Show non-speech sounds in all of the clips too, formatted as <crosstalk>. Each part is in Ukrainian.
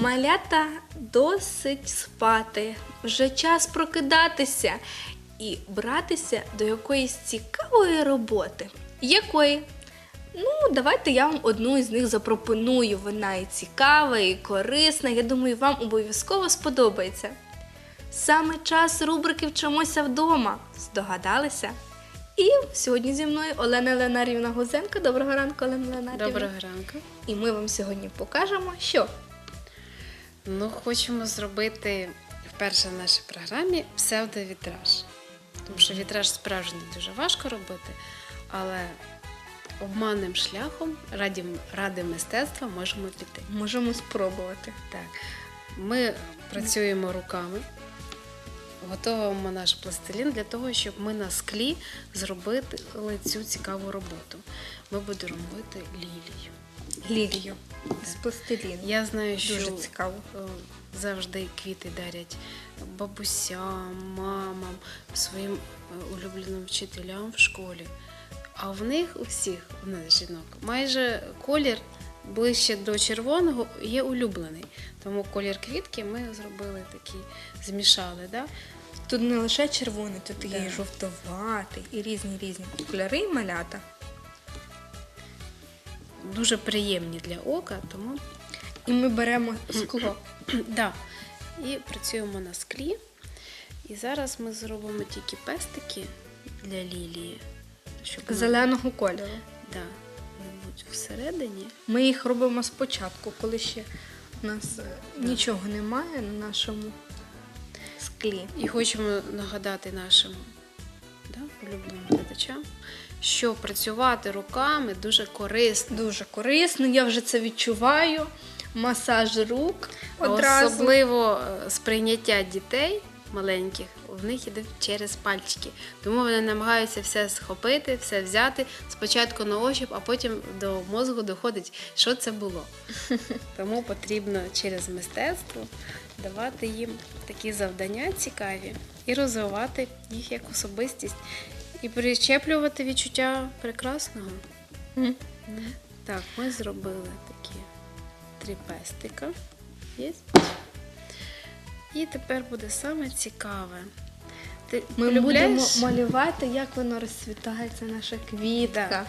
Малята досить спати. Вже час прокидатися і братися до якоїсь цікавої роботи. Якої? Ну, давайте я вам одну із них запропоную. Вона і цікава, і корисна. Я думаю, вам обов'язково сподобається. Саме час рубрики Вчимося вдома. Здогадалися? І сьогодні зі мною Олена Ленарівна Гузенко. Доброго ранку, Олена Ленарівна. Доброго ранку. І ми вам сьогодні покажемо, що Ну, хочемо зробити вперше в нашій програмі псевдовітраж. Тому що вітраж справжній дуже важко робити, але обманним шляхом раді, ради мистецтва можемо піти. можемо спробувати. Так, ми працюємо руками, готуємо наш пластилін для того, щоб ми на склі зробили цю цікаву роботу. Ми будемо робити лілію. Лілію з пластиліну. Я знаю, що Дуже цікаво. е, завжди квіти дарять бабусям, мамам, своїм е, улюбленим вчителям в школі. А в них у всіх, у нас жінок, майже колір ближче до червоного є улюблений. Тому колір квітки ми зробили такий, змішали. Да? Тут не лише червоний, тут є Да. і жовтоватий, і різні різні кольори малята. Дуже приємні для ока, тому І ми беремо скло. <clears throat> да. і працюємо на склі. І зараз ми зробимо тільки пестики для лілії. Щоб зеленого кольору. Да, мабуть, всередині. Ми їх робимо спочатку, коли ще у нас е, нічого немає на нашому склі. І хочемо нагадати нашим да, улюбленим глядачам, що працювати руками дуже корисно. Дуже корисно, я вже це відчуваю. Масаж рук одразу. Особливо е, сприйняття дітей маленьких в них іде через пальчики. Тому вони намагаються все схопити, все взяти спочатку на ощуп, а потім до мозку доходить, що це було. <laughs> Тому потрібно через мистецтво давати їм такі завдання цікаві і розвивати їх як особистість, і причеплювати відчуття прекрасного. Так, ми зробили такі три пестика. Є? І тепер буде саме цікаве. Ти Ми будемо малювати, як воно розцвітається, наша квітка.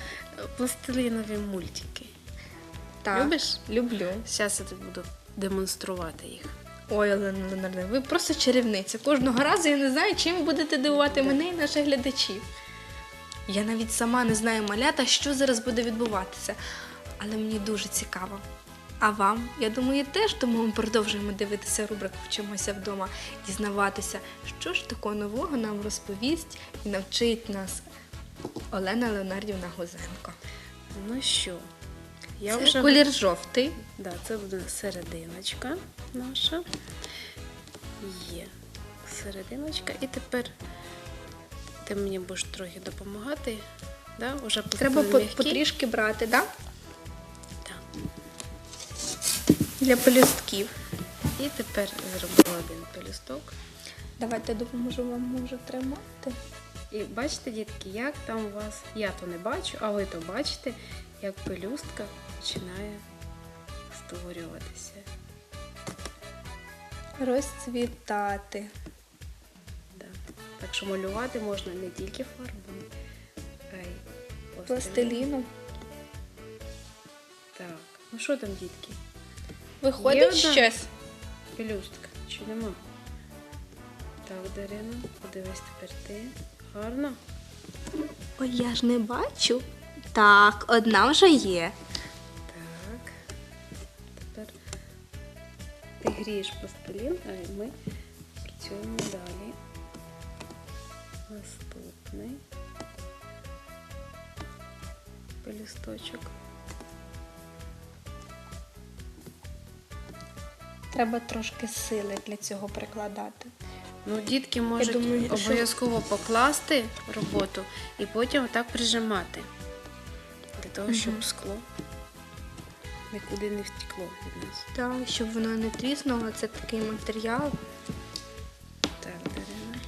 Пластилинові мультики? Так. Любиш? Люблю. Зараз я тобі буду демонструвати їх. Ой, Олена Леонардовна, ви просто чарівниця. Кожного разу я не знаю, чим ви будете дивувати мене і наших глядачів. Я навіть сама не знаю малята, що зараз буде відбуватися, але мені дуже цікаво. А вам, я думаю, теж тому ми продовжуємо дивитися рубрику Вчимося вдома, дізнаватися, що ж такого нового нам розповість і навчить нас Олена Леонардівна Гузенко. Ну що, я Це вже колір жовтий. Да, це буде серединочка наша. Є серединочка. І тепер ти мені будеш трохи допомагати. Да? Уже Треба потрішки брати, так? Да. Для пелюстків. І тепер зробила один пелюсток. Давайте допоможу вам може тримати. І бачите, дітки, як там у вас, я то не бачу, а ви то бачите, як пелюстка починає створюватися. Розцвітати. Да. Так що малювати можна не тільки фарбами, а й пластилином. Пластиліном. Так, ну що там, дітки? Виходить Є одна? щось. Пелюстка, чи нема? Так, Дарина, подивись тепер ти. Гарно. Ой, я ж не бачу. Так, одна вже є. Так. Тепер ти грієш пластилін, а ми працюємо далі. Наступний пелюсточок. Треба трошки сили для цього прикладати. Ну, дітки можуть думаю, що- обов'язково покласти роботу і потім так прижимати. Для того, щоб скло нікуди не втекло від нас. Так, щоб воно не тріснуло, це такий матеріал. Так, Дарина,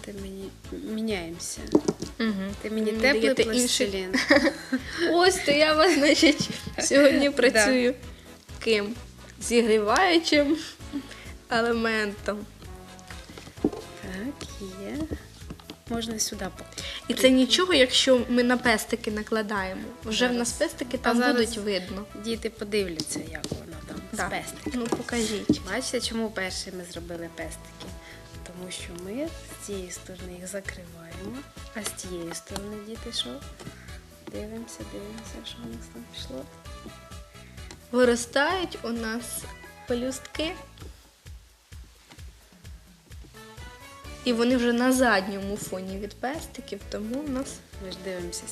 ти мені міняємося. Угу. Ти мені теплий пластилін. <laughs> Ось то я вас, значить, сьогодні працюю. Ким? Зігріваючим елементом. Так, є. Можна сюди поки. І це нічого, якщо ми на пестики накладаємо. Вже в нас пестики там зараз будуть видно. Діти подивляться, як воно там Да. з пестиком. Ну покажіть. Бачите, чому перші ми зробили пестики? Тому що ми з цієї сторони їх закриваємо, а з тієї сторони діти що? Дивимося, дивимося, що у нас там пішло. Виростають у нас пелюстки. І вони вже на задньому фоні від пестиків, тому в нас Ми ж дивимося,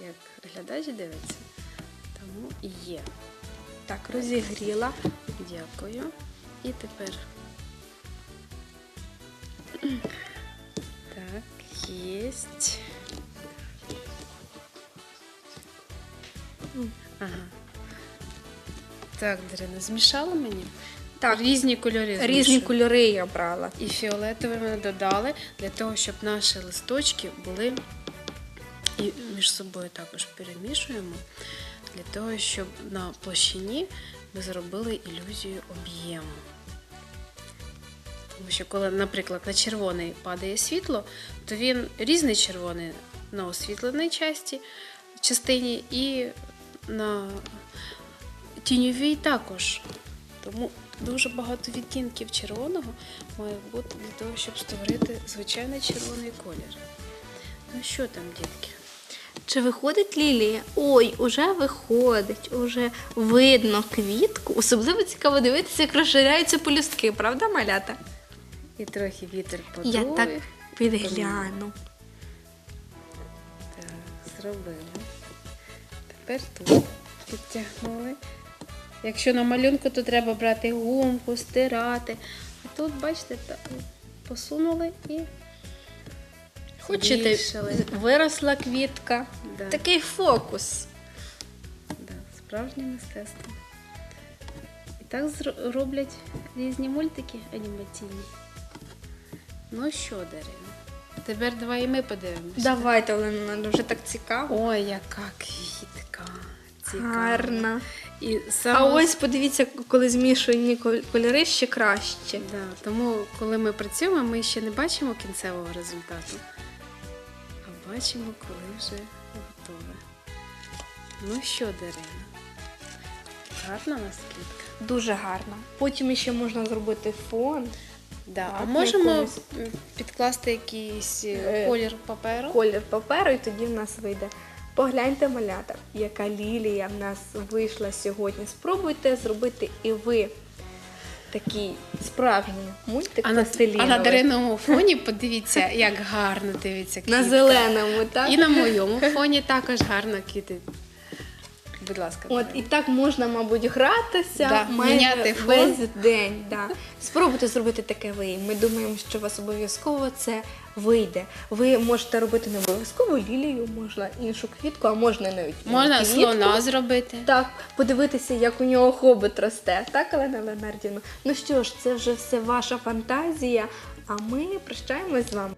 як глядач дивиться. Тому є. так розігріла. Дякую. І тепер. Так, єсть. Ага. Так, Дарина, змішала мені? Так, Різні кольори. різні змішую. кольори я брала. І фіолетовий ми додали для того, щоб наші листочки були і між собою також перемішуємо, для того, щоб на площині ми зробили ілюзію об'єму. Тому що коли, наприклад, на червоний падає світло, то він різний червоний на освітленій часті, частині і на тіньовій також. Тому дуже багато відтінків червоного має бути для того, щоб створити звичайний червоний колір. Ну що там, дітки? Чи виходить лілія? Ой, уже виходить, уже видно квітку. Особливо цікаво дивитися, як розширяються полюстки, правда, малята? І трохи вітер подує. Я так підгляну. Так, зробили. Тепер тут підтягнули. Якщо на малюнку, то треба брати гумку, стирати. А тут, бачите, посунули і Хочете, виросла квітка. Да. Такий фокус. Да, справжнє мистецтво. І так роблять різні мультики анімаційні. Ну що, Дарина? Тепер давай і ми подивимося. Давайте, Олена, нам вже так цікаво. Ой, яка квітка. Цікава. Гарна. І А ось подивіться, коли змішані кольори ще краще. Да, тому, коли ми працюємо, ми ще не бачимо кінцевого результату, а бачимо, коли вже готове. Ну що, Дарина? Гарна у нас квітка? Дуже гарно. Потім ще можна зробити фон, Да. Так, а можемо якомусь- підкласти якийсь е, Е, колір паперу? колір паперу, і тоді в нас вийде. Погляньте, малята, яка лілія в нас вийшла сьогодні. Спробуйте зробити і ви такий справжній мультик А на, а на дариному <laughs> фоні подивіться, як гарно дивиться квітка. На зеленому, так? І на моєму фоні також гарно квіти. Будь ласка. От і так можна, мабуть, гратися Да, майже весь день. Да. Спробуйте зробити таке ви. Ми думаємо, що у вас обов'язково це вийде. Ви можете робити не обов'язково лілію, можна іншу квітку, а можна навіть Можна квітку. слона зробити. Так, подивитися, як у нього хобот росте. Так, Олена Леонардівна? Ну що ж, це вже все ваша фантазія. А ми прощаємось з вами.